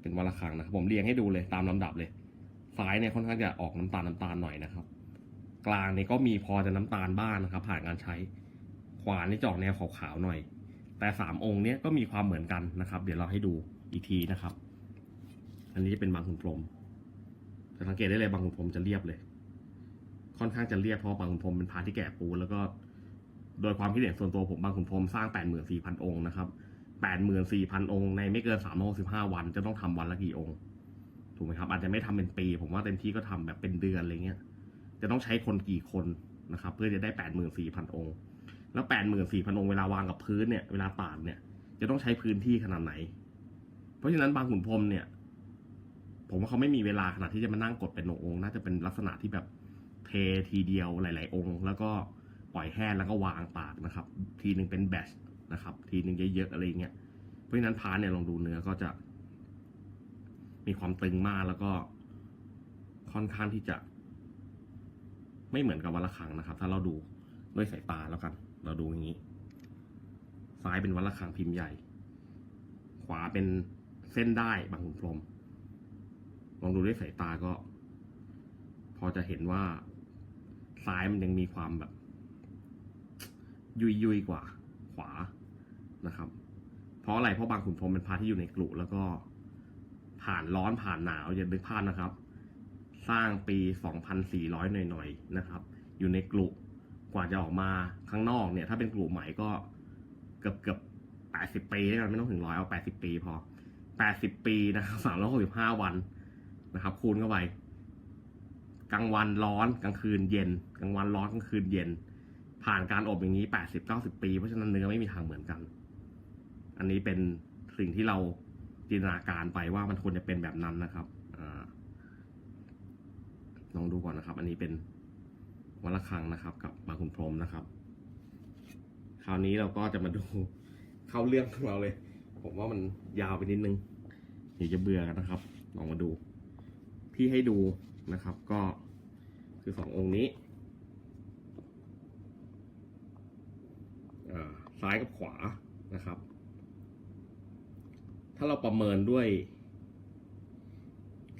เป็นวันละครั้งนะครับผมเรียงให้ดูเลยตามลำดับเลย ซ้ายเนี่ยค่อนข้างจะออกน้ำตาลน้ำตาลหน่อยนะครับ กลางเนี่ยก็มีพอจะน้ำตาลบ้างนะครับ ผ่านการใช้ ขวานี่จอกแนวขาวๆหน่อย แต่สามองค์เนี้ยก็มีความเหมือนกันนะครับ เดี๋ยวเราให้ดูอีกทีนะครับ อันนี้จะเป็นบางขุนพรหมจะสังเกตได้เลยบางขุนพรหมจะเรียบเลย ค่อนข้างจะเรียบเพราะบางขุนพรหมเป็นพระที่แกะปูนแล้วก็ โดยความคิดเห็นส่วนตัวผมบางขุนพรหมสร้าง84,000องค์นะครับ 84,000องค์ในไม่เกิน365วัน จะต้องทำวันละกี่องค์ ถูกไหมครับ อาจจะไม่ทำเป็นปี ผมว่าเต็มที่ก็ทำแบบเป็นเดือนอะไรเงี้ย จะต้องใช้คนกี่คนนะครับ เพื่อจะได้84,000องค์ แล้ว84,000องค์เวลาวางกับพื้นเนี่ยเวลาตากเนี่ย จะต้องใช้พื้นที่ขนาดไหน เพราะฉะนั้นบางขุนพรมเนี่ย ผมว่าเขาไม่มีเวลาขนาดที่จะมานั่งกดเป็นองค์น่าจะเป็นลักษณะที่แบบเททีเดียวหลาย ๆ องค์ แล้วก็ปล่อยแห้งแล้วก็วางตากนะครับ ทีหนึ่งเป็นแบช นะครับ ทีนึงเยอะๆอะไรเงี้ยเพราะฉะนั้นพาร์ทเนี่ยลองดูเนื้อก็จะ มีความตึงมากแล้วก็ค่อนข้างที่จะ ไม่เหมือนกับวันละครั้งนะครับ ถ้าเราดูด้วยสายตาแล้วกัน เราดูอย่างนี้ ซ้ายเป็นวันละครั้งพิมพ์ใหญ่ ขวาเป็นเส้นได้บางขุนพรมลองดูด้วยสายตาก็ พอจะเห็นว่าซ้ายมันยังมีความแบบ ยุยยุยกว่า ขวา นะครับ เพราะอะไรเพราะบางขุนพรมเป็นพระที่อยู่ในกลุ่แล้วก็ผ่านร้อนผ่านหนาวอย่านึกภาพนะครับ สร้างปี 2,400 หน่อยๆนะครับ อยู่ในกลุ่กว่าจะออกมาข้างนอกเนี่ย ถ้าเป็นกลุ่ใหม่ก็เกือบเกือบ80 ปีแล้วกันไม่ต้องถึงร้อยเอา 80 ปีพอ 80 ปีนะครับ365 วันนะครับ คูณเข้าไปกลางวันร้อนกลางคืนเย็นกลางวันร้อนกลางคืนเย็น ผ่านการอบอย่างนี้ 80 90 ปี เพราะฉะนั้นเนื้อไม่มีทางเหมือนกัน อันนี้เป็นสิ่งที่เราจินตนาการไปว่ามันควรจะเป็นแบบนั้นนะครับอลองดูก่อนนะครับ อันนี้เป็นวัลคังนะครับ กับบางขุนพรมนะครับ คราวนี้เราก็จะมาดูเข้าเรื่องของเราเลย ผมว่ามันยาวไปนิดนึงเดี๋ยวจะเบื่อกันนะครับ ลองมาดู ที่ให้ดูนะครับ ก็คือสององค์นี้ซ้ายกับขวานะครับ ถ้าเราประเมินด้วย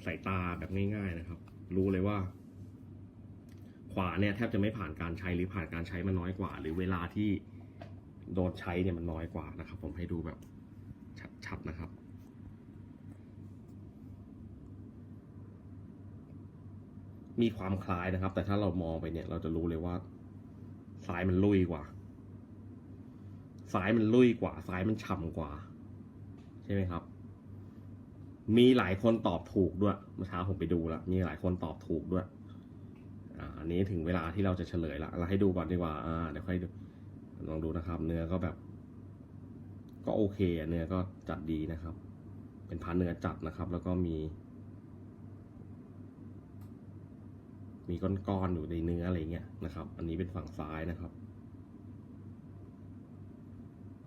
สายตาแบบง่าย ๆนะครับ รู้เลยว่า ขวาเนี่ยแทบจะไม่ผ่านการใช้หรือผ่านการใช้มันน้อยกว่า หรือเวลาที่โดนใช้เนี่ยมันน้อยกว่านะครับ ผมให้ดูแบบชัดๆนะครับมีความคล้ายนะครับ แต่ถ้าเรามองไปเนี่ย เราจะรู้เลยว่าซ้ายมันลุยกว่าซ้ายมันลุยกว่าซ้ายมันฉ่ำกว่า ใช่ไหมครับ มีหลายคนตอบถูกด้วยเมื่อเช้าผมไปดูแล้วมีหลายคนตอบถูกด้วยอ่าอันนี้ถึงเวลาที่เราจะเฉลยละเราให้ดูก่อนดีกว่าอ่าเดี๋ยวค่อยลองดูนะครับ เนื้อก็แบบ ก็โอเคเนื้อก็จัดดีนะครับ เป็นพันเนื้อจัดนะครับ แล้วก็มี มีก้อนๆอยู่ในเนื้ออะไรเงี้ยนะครับ อันนี้เป็นฝั่งซ้ายนะครับ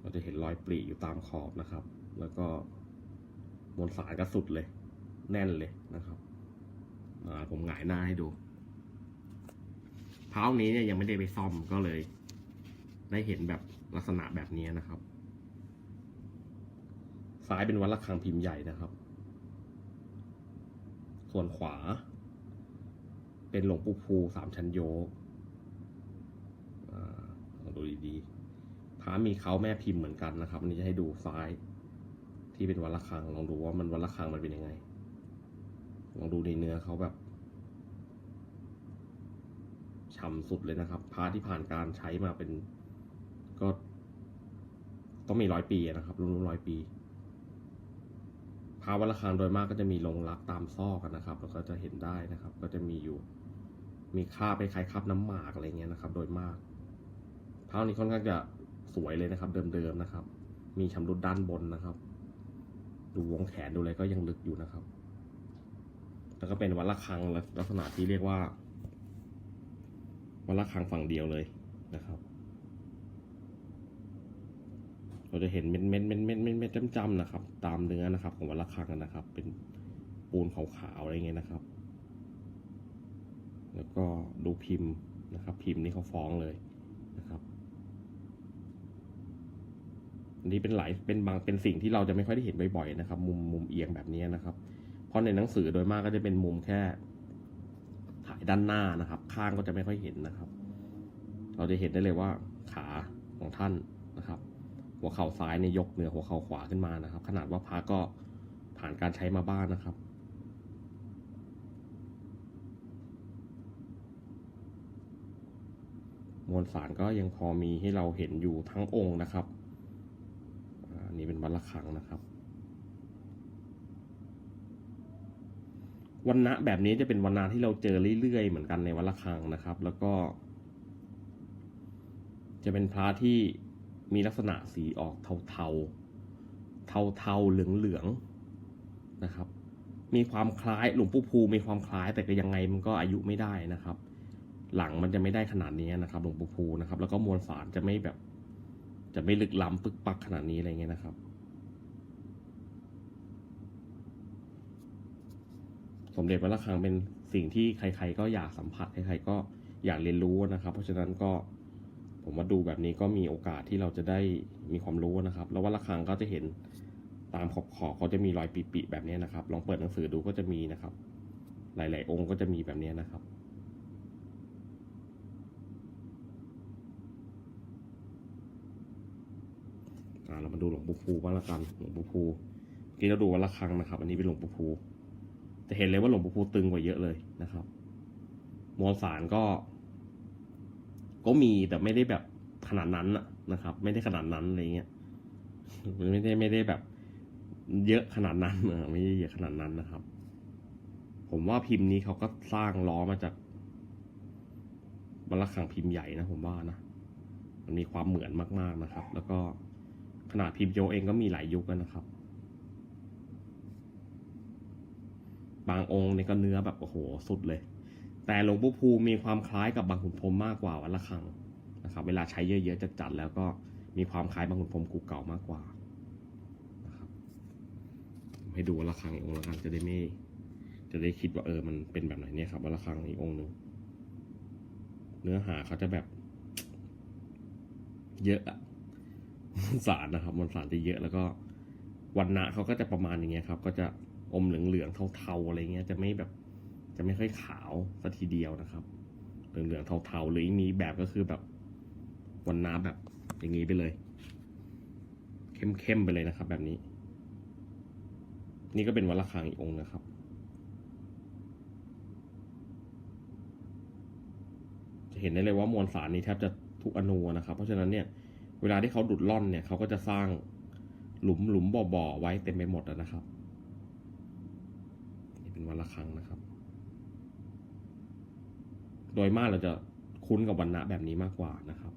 เราจะเห็นรอยปรีอยู่ตามขอบนะครับ แล้วก็มวลสารก็สุดเลย แน่นเลยนะครับอ่าผมหงายหน้าให้ดูเท้านี้เนี่ยยังไม่ได้ไปซ่อมก็เลย ได้เห็นแบบลักษณะแบบนี้นะครับ ซ้ายเป็นวัดระฆังพิมพ์ใหญ่นะครับ ส่วนขวา เป็นหลวงปู่ภูสามชั้นโยกอ่าลองดูดีๆพระมีเขาแม่พิมพ์เหมือนกันนะครับอันนี้จะให้ดูซ้าย ที่เป็นวัดระฆังลองดูว่ามันวัดระฆังมันเป็นยังไง ลองดูในเนื้อเขาแบบฉ่ำสุดเลยนะครับพระที่ผ่านการใช้มาเป็นก็ต้องมีร้อยปีนะครับรุ่นร้อยปีพระวัดระฆังโดยมากก็จะมีลงรักตามซอกกันนะครับ แล้วก็จะเห็นได้นะครับ ก็จะมีอยู่ มีคาบไปคล้ายคาบน้ำหมากอะไรเงี้ยนะครับ โดยมากเท้านี้ค่อนข้างจะสวยเลยนะครับ เดิมๆนะครับ มีชำรุดด้านบนนะครับ ดูวงแขนดูอะไรก็ยังลึกอยู่นะครับ แล้วก็เป็นวัดระฆังลักษณะที่เรียกว่าวัดระฆังฝั่งเดียวเลยนะครับ เราจะเห็นเม็ดเม็ดเม็ดเม็ดเม็ดเม็ดจำๆนะครับ ตามเนื้อนะครับ ของวัดระฆังนะครับ เป็นปูนขาวๆอะไรเงี้ยนะครับ แล้วก็ดูพิมพ์นะครับ พิมพ์นี่เขาฟ้องเลยนะครับ อันนี้เป็นหลายเป็นบางเป็นสิ่งที่เราจะไม่ค่อยได้เห็นบ่อยๆนะครับ มุมมุมเอียงแบบนี้นะครับ เพราะในหนังสือโดยมากก็จะเป็นมุมแค่ ถ่ายด้านหน้านะครับ ข้างก็จะไม่ค่อยเห็นนะครับ เราจะเห็นได้เลยว่าขาของท่านนะครับ หัวเข่าซ้ายเนี่ยยกเหนือหัวเข่าขวาขึ้นมานะครับ ขนาดว่าพระก็ผ่านการใช้มาบ้างนะครับมวลสารก็ยังพอมีให้เราเห็นอยู่ทั้งองค์นะครับ นนี้เป็นวัดระฆังนะครับ วันณะแบบนี้จะเป็นวันณะที่เราเจอเรื่อยๆ เหมือนกันในวัดระฆังนะครับ แล้วก็ จะเป็นพระที่มีลักษณะสีออกเทาๆ เทาๆ เหลืองๆ นะครับ มีความคล้ายหลวงปู่ภูมีความคล้ายแต่ก็ยังไงมันก็อายุไม่ได้นะครับ หลังมันจะไม่ได้ขนาดนี้นะครับ หลวงปู่ภูนะครับ แล้วก็มวลสารจะไม่แบบ จะไม่ลึกล้ำปึกปักขนาดนี้อะไรเงี้ยนะครับ สมเด็จวัดระฆังเป็นสิ่งที่ใคร ๆ ก็อยากสัมผัสใครๆก็อยากเรียนรู้นะครับ เพราะฉะนั้นก็ผมว่าดูแบบนี้ก็มีโอกาสที่เราจะได้มีความรู้นะครับ แล้ววัดระฆังก็จะเห็นตามขอบขอบเขาจะมีรอยปีๆแบบนี้นะครับ ลองเปิดหนังสือดูก็จะมีนะครับ หลาย ๆ องค์ก็จะมีแบบนี้นะครับ อ่าเรามาดูหลวงปู่ภูบ้างละกันหลวงปู่ภูเมื่อกี้เราดูวัดระฆังนะครับ อันนี้เป็นหลวงปู่ภูจะเห็นเลยว่าหลวงปู่ภูตึงกว่าเยอะเลยนะครับมวลสารก็ ก็มีแต่ไม่ได้แบบขนาดนั้นนะครับ ไม่ได้ขนาดนั้นอะไรเงี้ยไม่ได้ไม่ได้แบบ เยอะขนาดนั้นไม่ได้เยอะขนาดนั้นนะครับ ผมว่าพิมพ์นี้เขาก็สร้างล้อมาจากบรรลักขังพิมพ์ใหญ่นะผมว่านะมันมีความเหมือนมาก ๆนะครับ แล้วก็ ขนาดพิมพ์โยเองก็มีหลายยุคแล้วนะครับ บางองค์เนี่ยก็เนื้อแบบโอ้โหสุดเลย แต่หลวงปู่ภูมีความคล้ายกับบางขุนพรมมากกว่าวัดระฆังนะครับ เวลาใช้เยอะๆจะจัดแล้วก็มีความคล้ายบางขุนพรมกูเก่ามากกว่านะครับให้ดูวัดระฆังอีกองค์ละกันจะได้ไม่จะได้คิดว่าเออมันเป็นแบบไหนเนี่ยครับวัดระฆังอีกองค์หนึ่งเนื้อหาเขาจะแบบ เยอะอะ สารนะครับมวลสารจะเยอะแล้วก็วันณะเขาก็จะประมาณอย่างเงี้ยครับ ก็จะอมเหลืองๆเทาๆอะไรเงี้ยจะไม่แบบจะไม่ค่อยขาวสัทีเดียวนะครับ เหลืองๆเทาๆหรืออีกมีแบบก็คือแบบวันน้ำแบบอย่างนี้ไปเลย เข้มๆไปเลยนะครับ แบบนี้ นี่ก็เป็นวัดระฆังอีกองนะครับ จะเห็นได้เลยว่ามวลสารนี้แทบจะทุกอนูนะครับ เพราะฉะนั้นเนี่ย เวลาที่เขาดุดล่อนเนี่ยเขาก็จะสร้างหลุมหลุมบ่อบ่อๆไว้เต็มไปหมดนะครับนี่เป็นวันละครั้งนะครับ โดยมากเราจะคุ้นกับวันณะแบบนี้มากกว่านะครับ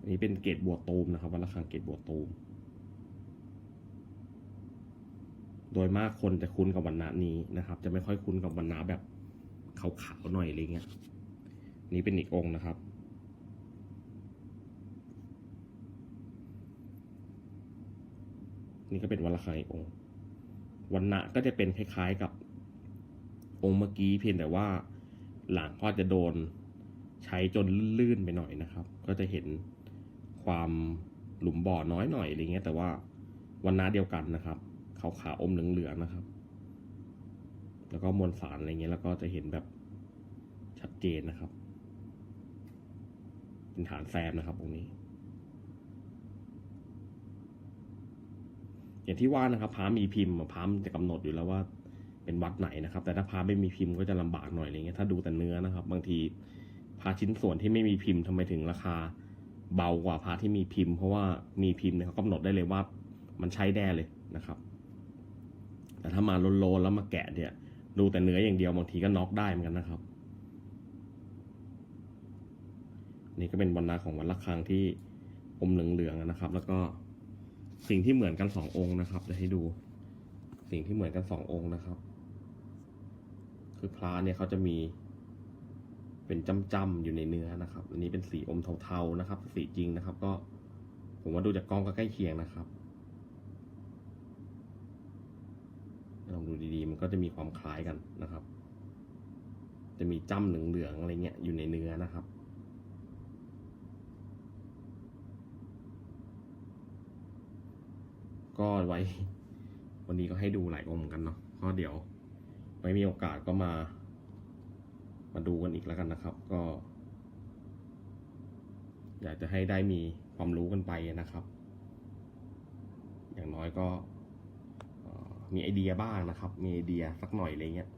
อันนี้เป็นเกตบัวตูมนะครับวันละครั้งเกตบัวตูม โดยมากคนจะคุ้นกับวันณะนี้นะครับ จะไม่ค่อยคุ้นกับวันณะแบบขาวๆหน่อยอะไรเงี้ย นี่เป็นอีกองค์นะครับ นี่ก็เป็นวันละครังอีกองค์วันณะก็จะเป็นคล้ายๆกับองค์เมื่อกี้เพียงแต่ว่าหลังก็จะโดนใช้จนลื่นไปหน่อยนะครับ ก็จะเห็นความหลุมบ่อน้อยหน่อยอะไรเงี้ย แต่ว่าวันณะเดียวกันนะครับขาวๆอมเหลืองๆนะครับ แล้วก็มวลสารอะไรเงี้ยแล้วก็จะเห็นแบบชัดเจนนะครับ เป็นฐานแซมนะครับตรงนี้ อย่างที่ว่านะครับพระมีพิมพ์พระมันจะกำหนดอยู่แล้วว่าเป็นวัดไหนนะครับ แต่ถ้าพระไม่มีพิมพ์ก็จะลำบากหน่อยอะไรเงี้ยถ้าดูแต่เนื้อนะครับ บางทีพระชิ้นส่วนที่ไม่มีพิมพ์ทำไมถึงราคาเบากว่าพระที่มีพิมพ์ เพราะว่ามีพิมพ์เนี่ยเขากำหนดได้เลยว่ามันใช้แน่เลยนะครับ แต่ถ้ามาโลนๆแล้วมาแกะเนี่ย ดูแต่เนื้ออย่างเดียวบางทีก็น็อกได้เหมือนกันนะครับ นี่ก็เป็นวันนาของวันละครังที่อมเหลืองๆนะครับ แล้วก็สิ่งที่เหมือนกันสององค์นะครับจะให้ดู สิ่งที่เหมือนกันสององค์นะครับ คือพระเนี่ยเขาจะมี เป็นจ้ำๆอยู่ในเนื้อนะครับ อันนี้เป็นสีอมเทาๆนะครับ สีจริงนะครับ ก็ผมว่าดูจากกล้องก็ใกล้เคียงนะครับลองดูดีๆ มันก็จะมีความคล้ายกันนะครับ จะมีจ้ำเหลืองๆอะไรเงี้ยอยู่ในเนื้อนะครับ ก็ไว้ วันนี้ก็ให้ดูหลายองค์กันเนาะก็เดี๋ยวไว้มีโอกาสก็มา มาดูกันอีกแล้วกันนะครับ ก็ อยากจะให้ได้มีความรู้กันไปนะครับ อย่างน้อยก็มีไอเดียบ้างนะครับ มีไอเดียสักหน่อยอะไรเงี้ย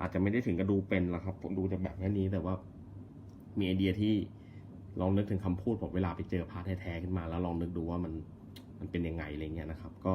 อาจจะไม่ได้ถึงกับดูเป็นหรอกครับ ผมดูจากแบบแค่นี้แต่ว่า มีไอเดียที่ลองนึกถึงคำพูดผมเวลาไปเจอพาระแท้ๆขึ้นมา แล้วลองนึกดูว่ามัน มันเป็นยังไงอะไรเงี้ยนะครับ ก็